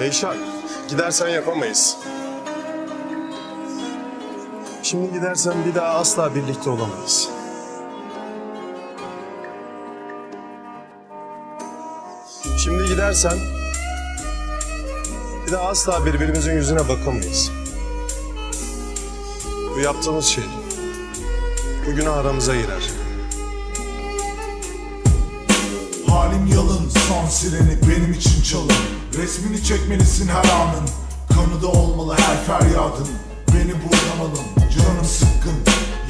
Eyşan, gidersen yapamayız. Şimdi gidersen bir daha asla birlikte olamayız. Şimdi gidersen bir daha asla birbirimizin yüzüne bakamayız. Bu yaptığımız şey bu günah aramıza girer. Halim yalın son sireni benim için çalın. Resmini çekmelisin her anın. Kanıda olmalı her feryadın. Beni buradan canım sıkkın.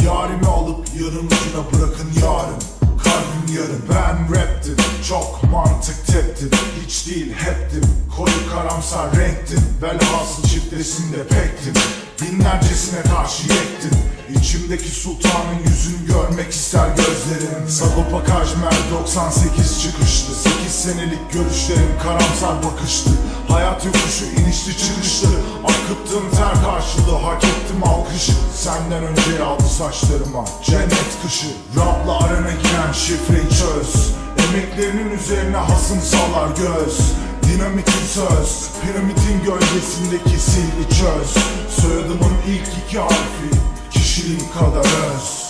Yarimi alıp yarım ucuna bırakın yarın. Kalbim yarın ben raptim. Çok mantık teptim. Hiç değil heptim. Koyu karamsar renktim. Velhasıl çiftesinde pektim. Binlercesine karşı yektim İçimdeki sultanın yüzünü görmek ister gözlerim. Sagopa Kajmer 98 çıkışlı 8 senelik görüşlerim karamsar bakıştı. Hayat yokuşu inişli çıkışlı Akıttığım ter karşılığı. Hak ettim alkışı. Senden önce aldı saçlarıma. Cennet kışı. Rapla arana giren şifreyi çöz. Emeklerinin üzerine hasım salar göz. Dinamitin söz. Piramidin gölgesindeki silgi çöz. Soyadımın ilk iki harfi Kişiliğim kadar. öz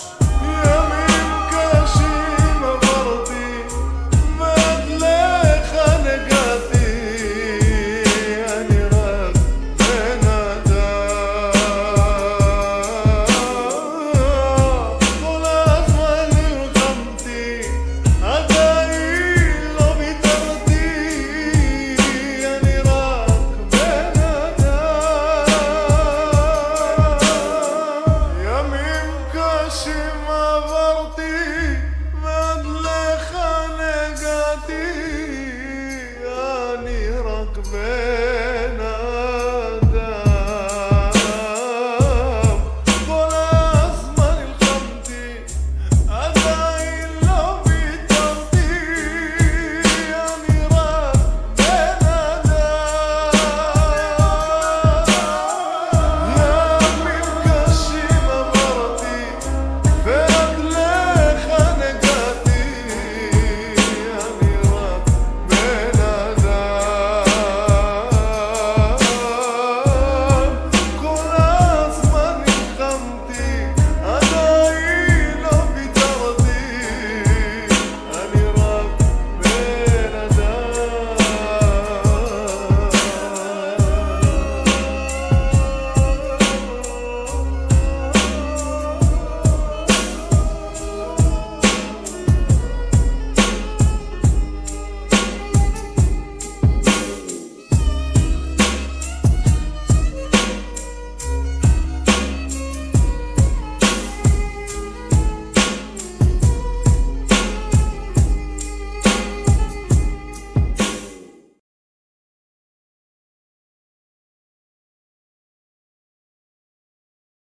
amava.